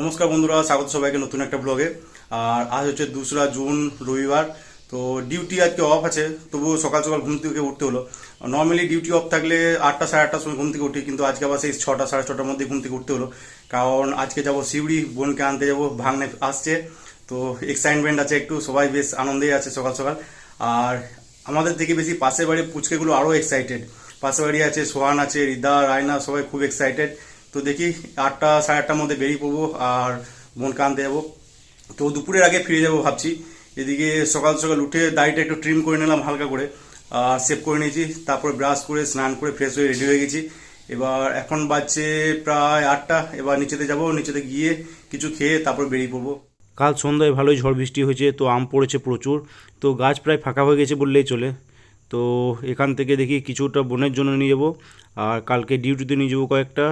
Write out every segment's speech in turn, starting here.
নমস্কার বন্ধুরা, স্বাগত সবাইকে নতুন একটা ব্লগে আর আজ হচ্ছে দোসরা জুন, রবিবার, তো ডিউটি আজকে অফ আছে, তবুও সকাল সকাল ঘুম থেকে উঠতে হলো। নর্মালি ডিউটি অফ থাকলে আটটা সাড়ে আটটার সময় ঘুম থেকে উঠি, কিন্তু আজকে আবার সেই ছটা সাড়ে ছটার মধ্যে ঘুম থেকে উঠতে হলো। কারণ আজকে যাব সিউড়ি বোনকে আনতে যাব ভাঙনে আসছে। তো এক্সাইটমেন্ট আছে একটু, সবাই বেশ আনন্দেই আছে সকাল সকাল। আর আমাদের থেকে বেশি পাশের বাড়ির পুচকেগুলো আরও এক্সাইটেড পাশের বাড়ি আছে সোহান, আছে রিদা, রায়না, সবাই খুব এক্সাইটেড তো দেখি আটটা সাড়ে আটটার মধ্যে বেরিয়ে পড়ব আর বোনকে আনতে যাব। তো দুপুরের আগে ফিরে যাব ভাবছি। এদিকে সকাল সকাল উঠে দাড়িটা একটু ট্রিম করে নিলাম হালকা করে, আর সেভ করে নিয়েছি, তারপরে ব্রাশ করে, স্নান করে ফ্রেশ হয়ে রেডি হয়ে গেছি। এবার এখন বাজছে প্রায় আটটা, এবার নিচেতে যাব, নিচেতে গিয়ে কিছু খেয়ে তারপর বেরিয়ে পড়ব। কাল সন্ধ্যায় ভালোই ঝড় বৃষ্টি হয়েছে, তো আম পড়েছে প্রচুর, তো গাছ প্রায় ফাঁকা হয়ে গেছে বললেই চলে। তো এখান থেকে দেখি কিছুটা বোনের জন্য নিয়ে যাব, আর কালকে ডিউটিতে নিয়ে যাব কয়েকটা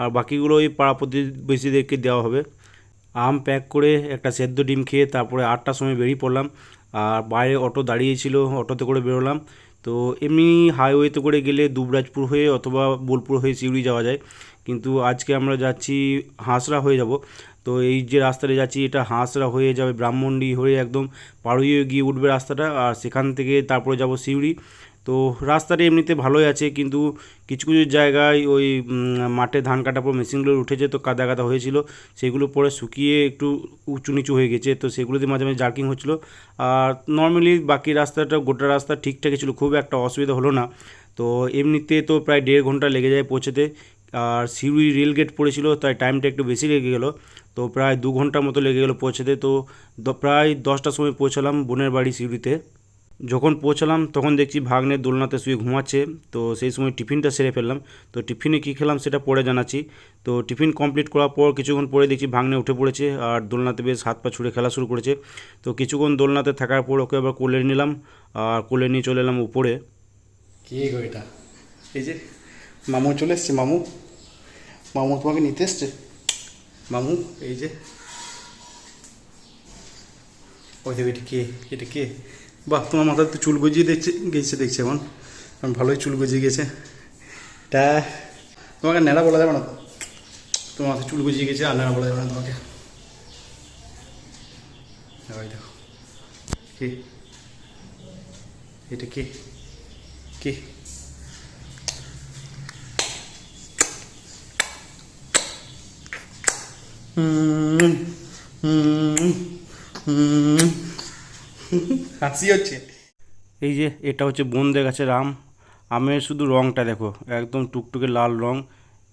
আর বাকিগুলো ওই পাড়া প্রতিবেশীদেরকে দেওয়া হবে। আম প্যাক করে একটা সেদ্ধ ডিম খেয়ে তারপরে আটটার সময় বেরিয়ে পড়লাম। আর বাইরে অটো দাঁড়িয়েছিল, অটোতে করে বেরোলাম। তো এমনি হাইওয়েতে করে গেলে দুবরাজপুর হয়ে অথবা বোলপুর হয়ে সিউড়ি যাওয়া যায়। কিন্তু আজকে আমরা যাচ্ছি হাঁসরা হয়ে যাব। তো এই যে রাস্তাটা যাচ্ছি, এটা হাঁসরা হয়ে যাবে ব্রাহ্মণডি হয়ে একদম পাড়ুইয়ে গিয়ে উঠবে রাস্তাটা। আর সেখান থেকে তারপরে যাব সিউড়ি। তো রাস্তাটা এমনিতে ভালোই আছে, কিন্তু কিছু কিছু জায়গায় ওই মাঠে ধান কাটার পর মেশিনগুলো উঠেছে, তো কাদা কাদা হয়েছিল, সেগুলো পরে শুকিয়ে একটু উঁচু নিচু হয়ে গেছে, তো সেগুলোতে মাঝে মাঝে জার্কিং হচ্ছিল। আর নর্মালি বাকি রাস্তাটা, গোটা রাস্তা ঠিকঠাকই ছিল, খুব একটা অসুবিধা হলো না। তো এমনিতে তো প্রায় দেড় ঘণ্টা লেগে যায় পৌঁছতে। আর সিউড়ি রেল গেট পড়েছিল, তাই টাইমটা একটু বেশি লেগে গেলো, তো প্রায় দু ঘণ্টার মতো লেগে গেলো পৌঁছতে। তো প্রায় দশটার সময় পৌঁছালাম বোনের বাড়ি সিউড়িতে। যখন পৌঁছালাম, তখন দেখছি ভাগ্নের দোলনাতে শুয়ে ঘুমাচ্ছে। তো সেই সময় টিফিনটা সেরে ফেললাম। তো টিফিনে কী খেলাম সেটা পরে জানাচ্ছি। তো টিফিন কমপ্লিট করার পর কিছুক্ষণ পরে দেখছি ভাগ্নে উঠে পড়েছে আর দোলনাতে বেশ হাত পা ছুঁড়ে খেলা শুরু করেছে। তো কিছুক্ষণ দোলনাতে থাকার পর ওকে আবার কোলে নিলাম আর কোলে নিয়ে চলে এলাম উপরে। কে গো এটা? এই যে মামু চলে এসছে, মামু। মামু তোমাকে নিতে এসছে? মামু, এই যে। ওই দেখো এটা কে? এটা কে? বাহ তোমার মাথায় তো চুল গজিয়ে দেখছে গেছে দেখছে এখন। এখন ভালোই চুল গজিয়ে গেছে। তা তোমাকে ন্যাড়া বলা যাবে না তো? তোমার মাথায় চুল গজিয়ে গেছে আর ন্যাড়া বলা যাবে না তোমাকে। দেখো কে? এটা কে? কে? হুম, হুম, হুম। হাসি হচ্ছে। এই যে এটা হচ্ছে বোনদের গাছের আম। আমের শুধু রঙটা দেখো একদম টুকটুকে লাল রং।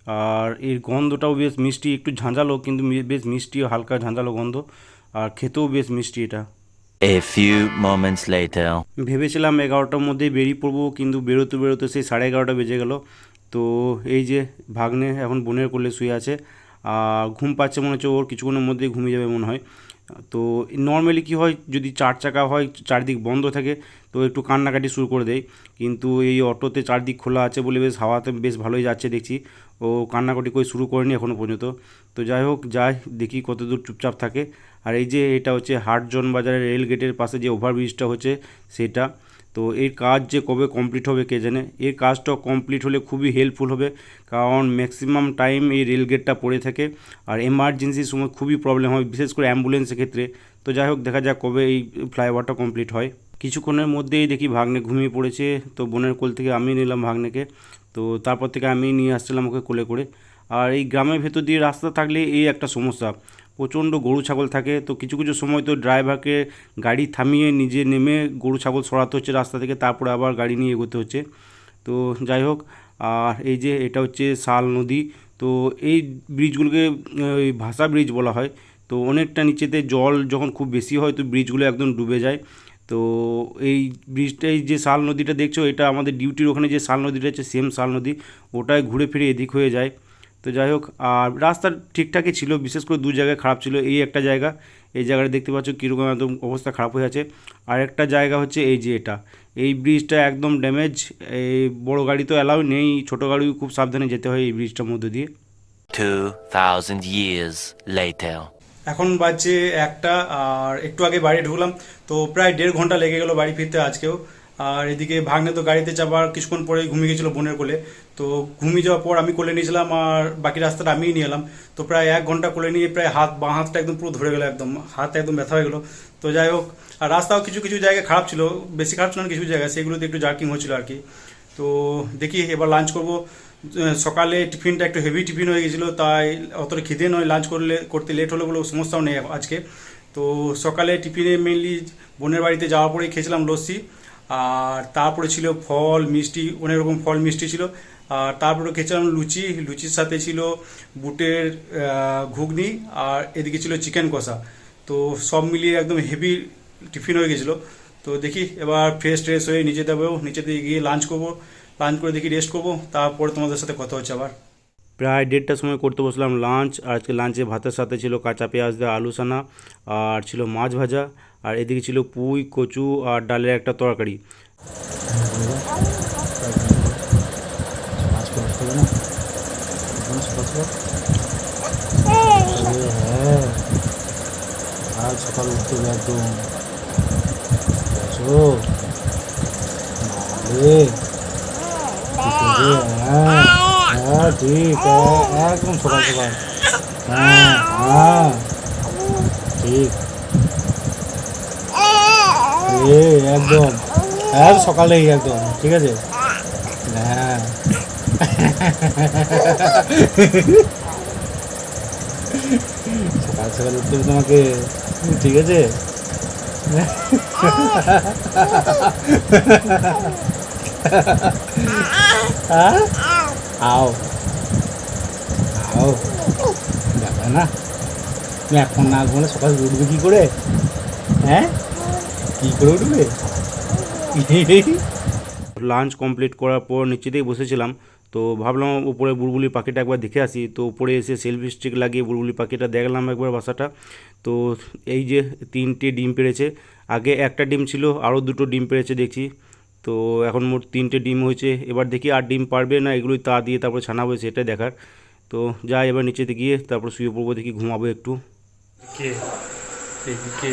আর এর গন্ধটাও বেশ মিষ্টি একটু ঝাঁঝালো কিন্তু মি- বেশ মিষ্টি ও হালকা ঝাঁঝালো গন্ধ। আর খেতেও বেশ মিষ্টি এটা। A few moments later. ভেবেছিলাম এগারোটার মধ্যেই বেরিয়ে পড়ব কিন্তু বেরোতে বেরোতে সেই সাড়ে এগারোটা বেজে গেল। তো এই যে ভাগ্নে এখন বোনের কোলে শুয়ে আছে। ঘুম পাচ্ছে মনে হচ্ছে, ওর কিছুক্ষণের মধ্যেই ঘুমিয়ে যাবে মনে হয়। তো নর্মালি কী হয়, যদি চার চাকা হয়, চারদিক বন্ধ থাকে, তো একটু কান্নাকাটি শুরু করে দেয়। কিন্তু এই অটোতে চারদিক খোলা আছে বলে বেশ হাওয়াতে বেশ ভালোই যাচ্ছে দেখছি। ও কান্নাকাটি করে শুরু করেনি এখনও পর্যন্ত। তো যাই হোক, যাই, দেখি কতদূর চুপচাপ থাকে। আর এই যে এটা হচ্ছে হাটজন বাজারের রেল গেটের পাশে যে ওভারব্রিজটা হচ্ছে, সেটা তো এর কাজ যে কবে কমপ্লিট হবে কে জানে? এর কাজটা কমপ্লিট হলে খুবই হেল্পফুল হবে, কারণ ম্যাক্সিমাম টাইম এই রেল গেটটা পড়ে থাকে আর এমার্জেন্সির সময় খুবই প্রবলেম হয়, বিশেষ করে অ্যাম্বুলেন্সের ক্ষেত্রে। তো যাই হোক, দেখা যাক কবে এই ফ্লাইওভারটা কমপ্লিট হয়। কিছুক্ষণের মধ্যেই দেখি ভাগ্নে ঘুমিয়ে পড়েছে, তো বোনের কোল থেকে আমি নিলাম ভাগ্নেকে। তো তারপর থেকে আমি নিয়ে আসছিলাম ওকে কোলে করে। আর এই গ্রামের ভেতর দিয়ে রাস্তা থাকলে এই একটা সমস্যা প্রচণ্ড গরু ছাগল থাকে, তো কিছু কিছু সময় তো ড্রাইভারকে গাড়ি থামিয়ে নিজে নেমে গরু ছাগল সরাতে হচ্ছে রাস্তা থেকে, তারপরে আবার গাড়ি নিয়ে এগোতে হচ্ছে। তো যাই হোক, আর এই যে এটা হচ্ছে শাল নদী, তো এই ব্রিজগুলোকে, ওই ভাষা ব্রিজ বলা হয়, তো অনেকটা নিচেতে জল যখন খুব বেশি হয়, তো ব্রিজগুলো একদম ডুবে যায়। তো এই ব্রিজটাই যে শাল নদীটা দেখছ, এটা আমাদের ডিউটির ওখানে যে শাল নদীটা আছে সেম শাল নদী ওটাই ঘুরে ফিরে এদিক হয়ে যায়। তো যাই হোক আর রাস্তা ঠিকঠাকই ছিল বিশেষ করে দু জায়গায় খারাপ ছিল। এই একটা জায়গা এই জায়গাটা দেখতে পাচ্ছ কীরকম একদম অবস্থা খারাপ হয়ে আছে। আর একটা জায়গা হচ্ছে এই যে এটা। এই ব্রিজটা একদম ড্যামেজ এই বড় গাড়ি তো অ্যালাউ নেই ছোটো গাড়িও খুব সাবধানে যেতে হয় এই ব্রিজটার মধ্যে দিয়ে। 2,000 years later. এখন বাজছে একটা আর একটু আগে বাড়ি ঢুকলাম তো প্রায় দেড় ঘণ্টা লেগে গেল বাড়ি ফিরতে আজকেও। আর এদিকে ভাগ্নে তো গাড়িতে চাপার কিছুক্ষণ পরে ঘুমিয়ে গেছিল বোনের কোলে। তো ঘুমিয়ে যাওয়ার পর আমি কোলে নিয়েছিলাম আর বাকি রাস্তাটা আমিই নিয়ে এলাম। তো প্রায় এক ঘণ্টা কোলে নিয়ে প্রায় হাত, বাঁ হাতটা একদম পুরো ধরে গেলো একদম। হাত একদম ব্যথা হয়ে গেলো। তো যাই হোক, আর রাস্তাও কিছু কিছু জায়গায় খারাপ ছিল, বেশি খারাপ ছিল না, কিছু জায়গায় সেগুলোতে একটু জার্কিং হচ্ছিল আর কি। তো দেখি, এবার লাঞ্চ করব। সকালে টিফিনটা একটু হেভি টিফিন হয়ে গেছিল, তাই অতটা খিদে নয় লাঞ্চ করলে, করতে লেট হলে বলে সমস্যাও নেই আজকে। তো সকালে টিফিনে মেনলি বোনের বাড়িতে যাওয়ার পরেই খেয়েছিলাম লস্যি। আর তারপরে ছিল ফল, মিষ্টি, অনেক রকম ফল, মিষ্টি ছিল। আর তারপরে খেয়েছিলাম লুচি, লুচির সাথে ছিল বুটের ঘুগনি আর এদিকে ছিল চিকেন কষা। তো সব মিলিয়ে একদম হেভি টিফিন হয়ে গেছিল। তো দেখি এবার ফ্রেশ ট্রেশ হয়ে নিচে যাব নিচেতে গিয়ে লাঞ্চ করব। লাঞ্চ করে দেখি রেস্ট করব, তারপরে তোমাদের সাথে কথা হচ্ছে আবার। প্রায় দেড়টার সময় করতে বসলাম লাঞ্চ আর আজকে লাঞ্চে ভাতের সাথে ছিল কাঁচা পেঁয়াজ দেওয়া আলু সানা আর ছিল মাছ ভাজা। আর এদিকে ছিল পুঁই কচু আর ডালের একটা তরকারি হ্যাঁ আজ সকাল উঠতে একদম? হ্যাঁ হ্যাঁ ঠিক হ্যাঁ, একদম সকাল সকাল হ্যাঁ হ্যাঁ ঠিক এ, একদম। হ্যাঁ সকালেই একদম, ঠিক আছে? হ্যাঁ। সকাল সকাল উঠতে তোমাকে, ঠিক আছে? হ্যাঁ? আও। আও। ব্যাপার না। তুমি এখন না ঘুমলে সকাল উঠবে কি করে? হ্যাঁ? কি করে উঠবে? লাঞ্চ কমপ্লিট করার পর নিচেতেই বসেছিলাম। তো ভাবলাম উপরে বুলবুলি পাখিটা একবার দেখে আসি। তো উপরে এসে সেলফি স্টিক লাগিয়ে বুলবুলি পাখিটা দেখলাম একবার বাসাটা। তো এই যে তিনটে ডিম পেড়েছে আগে একটা ডিম ছিল আরও দুটো ডিম পেড়েছে দেখছি। তো এখন মোট তিনটে ডিম হয়েছে। এবার দেখি আর ডিম পারবে না এগুলোই তা দিয়ে তারপর ছানাবো সেটাই দেখার। তো যাই এবার নিচেতে গিয়ে তারপর শুয়ে পড়ব দেখি ঘুমাবো একটু। কে? কে?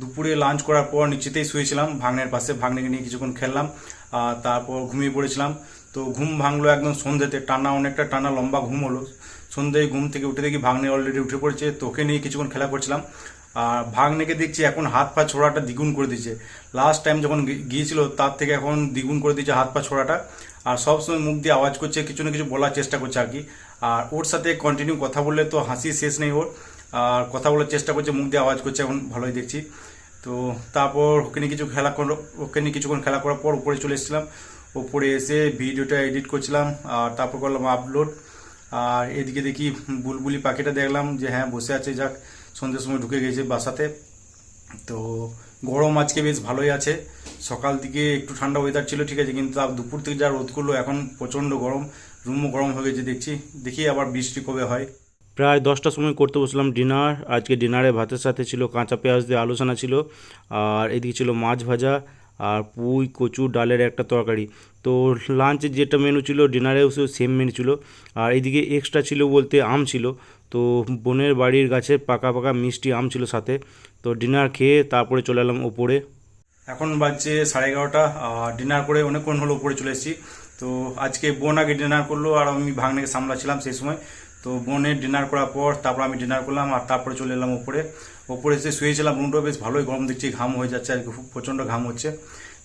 দুপুরে লাঞ্চ করার পর নিচেতেই শুয়েছিলাম। ভাগ্নের পাশে ভাগ্নেকে নিয়ে কিছুক্ষণ খেললাম। তারপর ঘুমিয়ে পড়েছিলাম। তো ঘুম ভাঙলো একদম সন্ধ্যেতে, টানা অনেকটা, টানা লম্বা ঘুম হলো। সন্ধ্যেয় ঘুম থেকে উঠে দেখি ভাগ্নে অলরেডি উঠে পড়েছে, তোকে নিয়ে কিছুক্ষণ খেলা করছিলাম। আর ভাগ্নেকে দেখছি এখন হাত পা ছোড়াটা দ্বিগুণ করে দিচ্ছে। লাস্ট টাইম যখন গিয়েছিল, তার থেকে এখন দ্বিগুণ করে দিয়েছে হাত পা ছোড়াটা। আর সবসময় মুখ দিয়ে আওয়াজ করছে, কিছু না কিছু বলার চেষ্টা করছে আর কি। আর ওর সাথে কন্টিনিউ কথা বললে তো হাসি শেষ নেই ওর। আর কথা বলার চেষ্টা করছে, মুখ দিয়ে আওয়াজ করছে, এখন ভালোই দেখছি। তো তারপর ওকে নিয়ে কিছু খেলা ওকে নিয়ে কিছুক্ষণ খেলা করার পর উপরে চলে এসেছিলাম। উপরে এসে ভিডিওটা এডিট করছিলাম, আর তারপর করলাম আপলোড আর এদিকে দেখি বুলবুলি পাখিটা দেখলাম যে হ্যাঁ বসে আছে, যাক, সন্ধ্যের সময় ঢুকে গেছে বাসাতে। তো গরম আজকে বেশ ভালোই আছে। সকাল দিকে একটু ঠান্ডা ওয়েদার ছিল, ঠিক আছে, কিন্তু দুপুর থেকে যা রোদ করল, এখন প্রচণ্ড গরম। রুমও গরম হয়ে গেছে, দেখছি। দেখি আবার বৃষ্টি কবে হয়। প্রায় দশটার সময় করতে বসলাম ডিনার। আজকে ডিনারে ভাতের সাথে ছিল কাঁচা পেঁয়াজ দিয়ে আলোচনা ছিল, আর এদিকে ছিল মাছ ভাজা। আর পুঁই, কচু, ডালের একটা তরকারি। তো লাঞ্চে যেটা মেনু ছিল ডিনারেও সেম মেনু ছিল। আর এদিকে এক্সট্রা ছিল বলতে আম ছিল। তো বোনের বাড়ির গাছে পাকা পাকা মিষ্টি আম ছিল সাথে। তো ডিনার খেয়ে তারপরে চলে এলাম ওপরে। এখন বাজছে সাড়ে এগারোটা। ডিনার করে অনেকক্ষণ হলো উপরে চলে এসেছি। তো আজকে বোন আগে ডিনার করল আর আমি ভাগ্নেকে সামলাছিলাম সেই সময়। তো বোনের ডিনার করার পর তারপর আমি ডিনার করলাম আর তারপরে চলে এলাম উপরে। উপরে এসে শুয়েছিলাম রুমটা বেশ ভালোই গরম দেখছি, ঘাম হয়ে যাচ্ছে আর খুব প্রচণ্ড ঘাম হচ্ছে।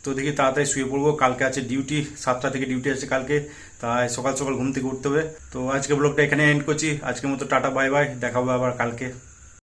তো দেখি তাড়াতাড়ি শুয়ে পড়ব, কালকে আছে ডিউটি সাতটা থেকে ডিউটি আছে কালকে, তাই সকাল সকাল ঘুম থেকে উঠতে হবে। তো আজকে ব্লগটা এখানে এন্ড করছি, আজকের মতো টাটা বাই বাই দেখাবো আবার কালকে।